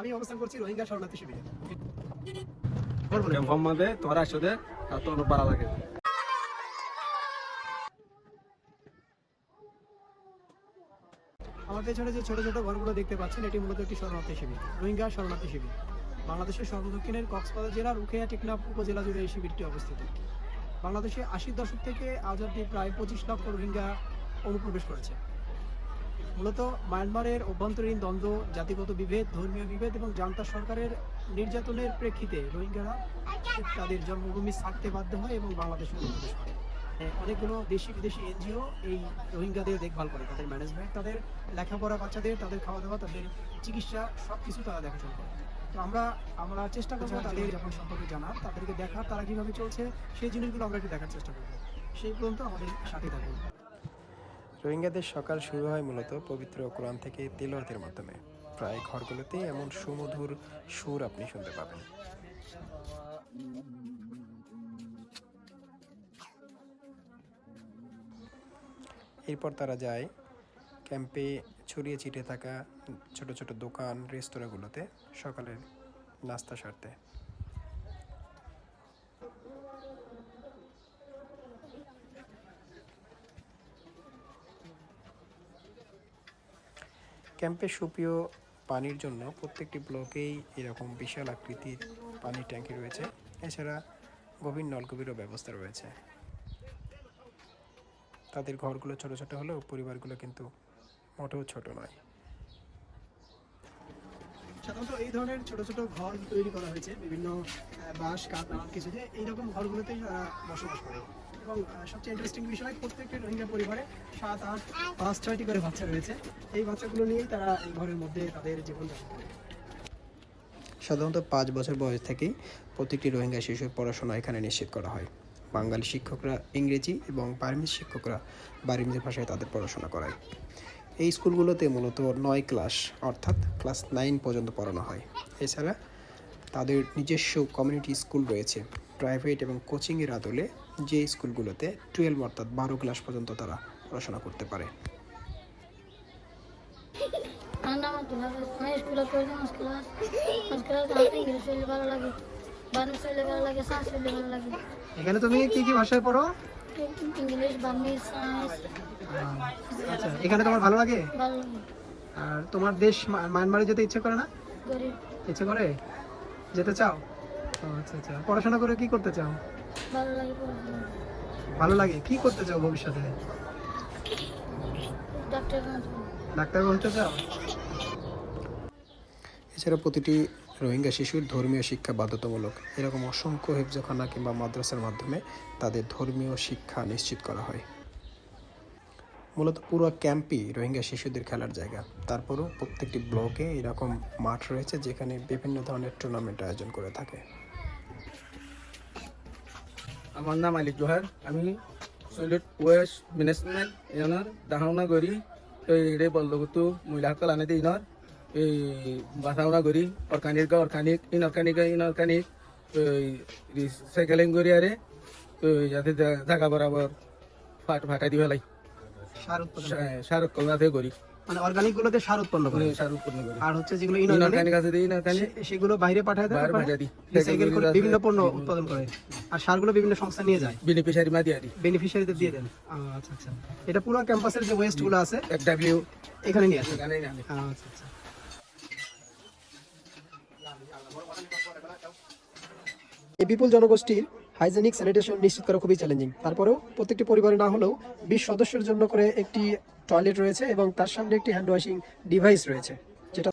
আমি অবস্থান করছি রোহিঙ্গা শরণার্থী শিবিরে। মোহাম্মদে আসলে পারা লাগে। আমার পেছনে যে ছোট ছোট ঘরগুলো দেখতে পাচ্ছেন এটি মূলত একটি শরণার্থী শিবির রোহিঙ্গা শরণার্থী শিবির। বাংলাদেশের সর্বদক্ষিণের কক্সবাজার জেলার উখিয়া টেকনাফ উপজেলা জুড়ে এই শিবিরটি অবস্থিত। বাংলাদেশে আশির দশক থেকে আজ অব্দি প্রায় পঁচিশ লক্ষ রোহিঙ্গা অনুপ্রবেশ করেছে। মূলত মায়ানমারের অভ্যন্তরীণ দ্বন্দ্ব জাতিগত বিভেদ ধর্মীয় বিভেদ এবং জান্তা সরকারের নির্যাতনের প্রেক্ষিতে রোহিঙ্গারা তাদের জন্মভূমি ছাড়তে বাধ্য হয় এবং বাংলাদেশে অনুপ্রবেশ করে। অনেকগুলো দেশি বিদেশি এনজিও এই রোহিঙ্গাদের দেখভাল করে তাদের ম্যানেজমেন্ট তাদের লেখাপড়া বাচ্চাদের তাদের খাওয়া দাওয়া তাদের চিকিৎসা সব কিছু তারা দেখাশোনা করে। তো আমরা আমরা চেষ্টা করব তাদের যখন সম্পর্কে জানার তাদেরকে দেখার তারা কীভাবে চলছে সেই জিনিসগুলো আমরা একটু দেখার চেষ্টা করব। সেই পর্যন্ত আমাদের সাথে থাকুন। রোহিঙ্গাদের সকাল শুরু হয় মূলত পবিত্র কোরআন থেকে তেলাওয়াতের মাধ্যমে। প্রায় ঘরগুলোতেই এমন সুমধুর সুর আপনি শুনতে পাবেন। এরপর তারা যায় ক্যাম্পে ছড়িয়ে ছিটে থাকা ছোট ছোট দোকান, রেস্তোরাঁগুলোতে সকালের নাস্তা সারতে। ক্যাম্পে সুপ্রিয় পানির জন্য প্রত্যেকটি ব্লকেই এরকম বিশাল আকৃতির পানির ট্যাঙ্কি রয়েছে। এছাড়া গভীর নলকূপেরও ব্যবস্থা রয়েছে। তাদের ঘরগুলো ছোট ছোট হলেও পরিবারগুলো কিন্তু মোটেও ছোট নয়। সাধারণত এই ধরনের ছোট ছোট ঘর তৈরি করা হয়েছে। বিভিন্ন বাঁশ কাঠ কিছু দিয়ে এইরকম ঘরগুলোতেই তারা বসবাস করে। এবং সবচেয়ে ইন্টারেস্টিং বিষয়, প্রত্যেকটি রোহিঙ্গা পরিবারে সাত, আট, পাঁচ, ছয়টি করে বাচ্চা রয়েছে। এই বাচ্চাগুলো নিয়েই তারা এই ঘরের মধ্যে তাদের জীবনযাপন করে। সাধারণত পাঁচ বছর বয়স থেকেই প্রত্যেকটি রোহিঙ্গা শিশুর পড়াশোনা এখানে নিশ্চিত করা হয়। বাঙালি শিক্ষকরা ইংরেজি এবং বার্মিজ শিক্ষকরা বার্মিজ ভাষায় তাদের পড়াশোনা করায়। এই স্কুলগুলোতে মূলত নয় ক্লাস, অর্থাৎ ক্লাস নাইন পর্যন্ত পড়ানো হয়। এছাড়া তাদের নিজস্ব কমিউনিটি স্কুল রয়েছে। প্রাইভেট এবং কোচিংয়ের আদলে যে স্কুলগুলোতে টুয়েলভ অর্থাৎ বারো ক্লাস পর্যন্ত তারা পড়াশোনা করতে পারে। এখানে তুমি কি কি ভাষায় পড়ো? ইংলিশ বাংলা সায়েন্স আচ্ছা এখানে তোমার ভালো লাগে? আর তোমার দেশ মায়ানমারে যেতে ইচ্ছে করে না? ইচ্ছে করে? যেতে চাও? আচ্ছা আচ্ছা পড়াশোনা করে কি করতে চাও? ভালো লাগে ভালো লাগে। কি করতে চাও ভবিষ্যতে? ডাক্তার ডাক্তার হতে চাও? এছাড়া প্রতিটি রোহিঙ্গা শিশুর ধর্মীয় শিক্ষা বাধ্যতামূলক। এরকম অসংখ্য হেফজখানা কিংবা মাদ্রাসার মাধ্যমে তাদের ধর্মীয় শিক্ষা নিশ্চিত করা হয়। মূলত পুরো ক্যাম্পই রোহিঙ্গা শিশুদের খেলার জায়গা। তারপরও প্রত্যেকটি ব্লকে এরকম মাঠ রয়েছে যেখানে বিভিন্ন ধরনের টুর্নামেন্ট আয়োজন করে থাকে। আমার নাম আলিক জোহার। আমি সৈলত ওয়েস্ট ম্যানেজমেন্ট এনার দেখাশোনা কৰি এই ৰে বল্লগুটো মহিলাসকল আনে ইনৰ এই বাধাওনা কৰি অৰ্গানিক অৰ্গানিক ইনঅৰ্গানিক ইনঅৰ্গানিক এই রিসাইকেলিং কৰি আরে তো যাতে জা- জাগা বরাবর ফাট ফাটাই দিব লাই সার উৎপাদন সার কমাতে করি মানে অর্গানিক গুলোতে সার উৎপন্ন করে। সার উৎপন্ন করি। আর হচ্ছে যেগুলো ইনঅর্গানিক আছে ইনঅর্গানিক সেগুলো বাইরে পাঠায় দেয় বাইরে পাঠায় দিই। করে বিভিন্ন পণ্য উৎপাদন করে। আর সারগুলো বিভিন্ন সংস্থা নিয়ে যায়। বেনিফিশিয়ারি মা দিয়ে দিই। বেনিফিশিয়ারিদের দিয়ে দেন। আচ্ছা আচ্ছা। এটা পুরো ক্যাম্পাসের যে ওয়েস্টগুলো আছে এক ডাব্লিউ এখানে নিয়ে আসে এখানে আনে আচ্ছা আচ্ছা। এই বিপুল জনগোষ্ঠীর হাইজেনিক স্যানিটেশন নিশ্চিত করা খুবই চ্যালেঞ্জিং তারপরেও প্রত্যেকটি পরিবারে না হলেও বিশ সদস্যের জন্য করে একটি টয়লেট রয়েছে এবং তার সামনে একটি হ্যান্ড ওয়াশিং ডিভাইস রয়েছে, যেটা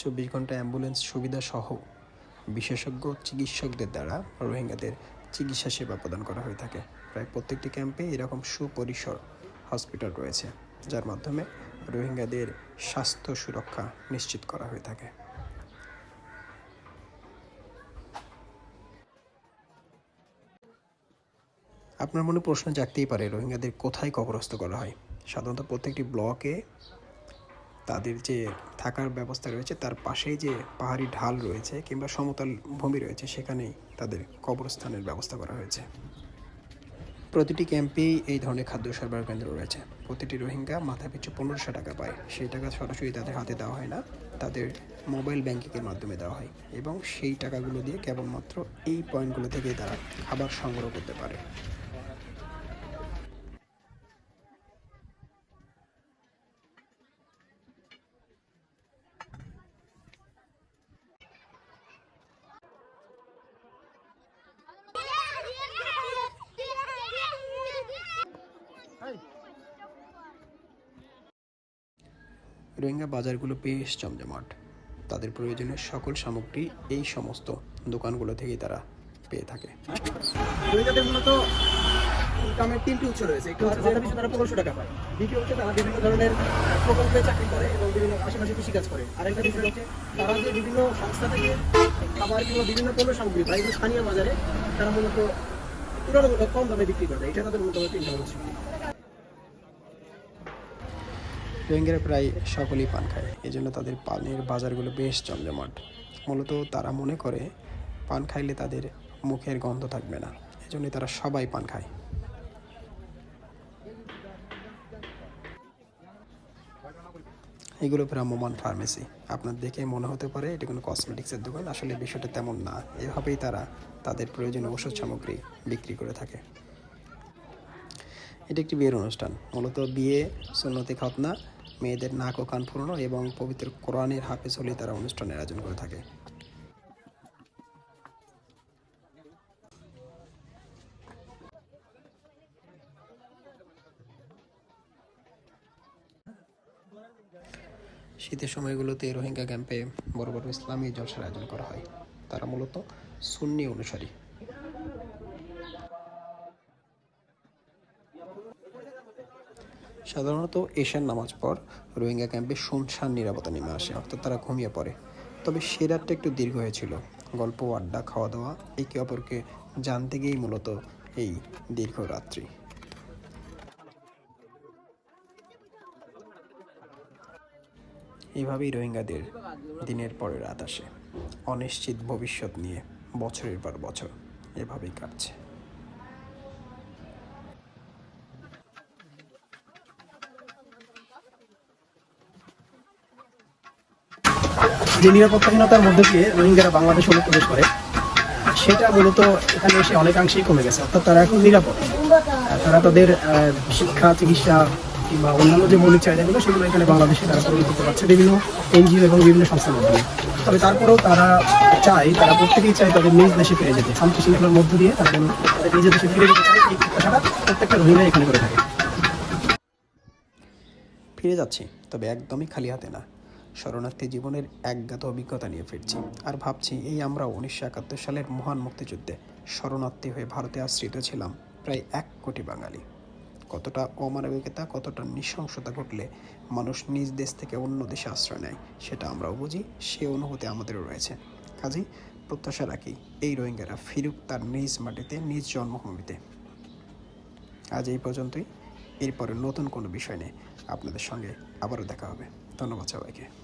চব্বিশ ঘণ্টা অ্যাম্বুলেন্স সুবিধা সহ বিশেষজ্ঞ চিকিৎসকদের দ্বারা রোহিঙ্গাদের চিকিৎসা সেবা প্রদান করা হয়ে থাকে। প্রায় প্রত্যেকটি ক্যাম্পে এরকম সুপরিসর হসপিটাল রয়েছে, যার মাধ্যমে রোহিঙ্গাদের স্বাস্থ্য সুরক্ষা নিশ্চিত করা হয়ে থাকে। আপনার মনে প্রশ্ন জাগতেই পারে, রোহিঙ্গাদের কোথায় কবরস্থ করা হয়? সাধারণত প্রত্যেকটি ব্লকে তাদের যে থাকার ব্যবস্থা রয়েছে, তার পাশেই যে পাহাড়ি ঢাল রয়েছে কিংবা সমতল ভূমি রয়েছে, সেখানেই তাদের কবরস্থানের ব্যবস্থা করা হয়েছে। প্রতিটি ক্যাম্পেই এই ধরনের খাদ্য সরবরাহ কেন্দ্র রয়েছে। প্রতিটি রোহিঙ্গা মাথা পিছু পনেরোশো টাকা পায়। সেই টাকা সরাসরি তাদের হাতে দেওয়া হয় না, তাদের মোবাইল ব্যাঙ্কিংয়ের মাধ্যমে দেওয়া হয় এবং সেই টাকাগুলো দিয়ে কেবলমাত্র এই পয়েন্টগুলো থেকে তারা খাবার সংগ্রহ করতে পারে। রোহিঙ্গা বাজারগুলো বেশ জমজমাট। তাদের প্রয়োজনীয় সকল সামগ্রী এই সমস্ত দোকানগুলো থেকেই তারা পেয়ে থাকে। রোহিঙ্গাদের মূলত তারা পনেরোশো টাকা বিভিন্ন ধরনের চাকরি করে এবং বিভিন্ন কৃষিকাজ করে। আরেকটা বিষয় তারা বিভিন্ন সংস্থা খাবার বিভিন্ন পণ্য সামগ্রী স্থানীয় বাজারে তারা মূলত কম দামে বিক্রি করে। এটা তাদের মূলত তিনটা রোহিঙ্গারা প্রায় সকলেই পান খায়। এজন্য তাদের পানের বাজারগুলো বেশ জমজমাট। মূলত তারা মনে করে, পান খাইলে তাদের মুখের গন্ধ থাকবে না। এজন্যই তারা সবাই পান খায়। এগুলো ভ্রাম্যমান ফার্মেসি। আপনার দেখে মনে হতে পারে, এটি কোনো কসমেটিক্সের দোকান। আসলে বিষয়টা তেমন না। এভাবেই তারা তাদের প্রয়োজনীয় ওষুধ সামগ্রী বিক্রি করে থাকে। এটি একটি বিয়ের অনুষ্ঠান। মূলত বিয়ে, সুন্নতি খতনা মেয়েদের নাক ও কান ফুরানো এবং পবিত্র কোরআনের হাফেজ হলে তারা অনুষ্ঠানের আয়োজন করে থাকে। শীতের সময়গুলোতে রোহিঙ্গা ক্যাম্পে বড় বড় ইসলামী জলসার আয়োজন করা হয়। তারা মূলত সুন্নি অনুসারী। সাধারণত এশার নামাজ পর রোহিঙ্গা ক্যাম্পে শুনশান নিরাপত্তা নেমে আসে, অর্থাৎ তারা ঘুমিয়ে পড়ে। তবে সে রাতটা একটু দীর্ঘ হয়েছিল। গল্প, আড্ডা খাওয়া দাওয়া একে অপরকে জানতে গিয়েই মূলত এই দীর্ঘ রাত্রি। এভাবেই রোহিঙ্গাদের দিনের পরে রাত আসে। অনিশ্চিত ভবিষ্যৎ নিয়ে বছরের পর বছর এভাবেই কাটছে। যে নিরাপত্তাহীনতার মধ্যে দিয়ে রোহিঙ্গারা বাংলাদেশ অনুপ্রবেশ করে, সেটা মূলত এখানে এসে অনেকাংশেই কমে গেছে, অর্থাৎ তারা এখন নিরাপদ। তারা তাদের শিক্ষা, চিকিৎসা কিংবা অন্যান্য যে মৌলিক চাহিদাগুলো, সেগুলো এখানে বাংলাদেশে তারা পূরণ করতে পারছে বিভিন্ন এনজিও এবং বিভিন্ন সংস্থার মাধ্যমে। তবে তারপরেও তারা চায়, তারা প্রত্যেকেই চায় তাদের নিজ দেশে ফিরে যেতে। শান্তি শৃঙ্খলার মধ্য দিয়ে তাদের নিজ দেশে ফিরে যেতে চায় এই প্রত্যাশাটা প্রত্যেকটা রোহিঙ্গা এখানে করে থাকে। ফিরে যাচ্ছে, তবে একদমই খালি হাতে না। শরণার্থী জীবনের একগাত অভিজ্ঞতা নিয়ে ফিরছি। আর ভাবছি, এই আমরা উনিশশো একাত্তর সালের মহান মুক্তিযুদ্ধে শরণার্থী হয়ে ভারতে আশ্রিত ছিলাম প্রায় এক কোটি বাঙালি। কতটা অমানবিকতা, কতটা নৃশংসতা ঘটলে মানুষ নিজ দেশ থেকে অন্য দেশে আশ্রয় নেয়, সেটা আমরাও বুঝি, সে অনুভূতি আমাদেরও রয়েছে। কাজেই প্রত্যাশা রাখি, এই রোহিঙ্গারা ফিরুক তার নিজ মাটিতে, নিজ জন্মভূমিতে। আজ এই পর্যন্তই। এরপরে নতুন কোনো বিষয় নিয়ে আপনাদের সঙ্গে আবারও দেখা হবে। ধন্যবাদ সবাইকে।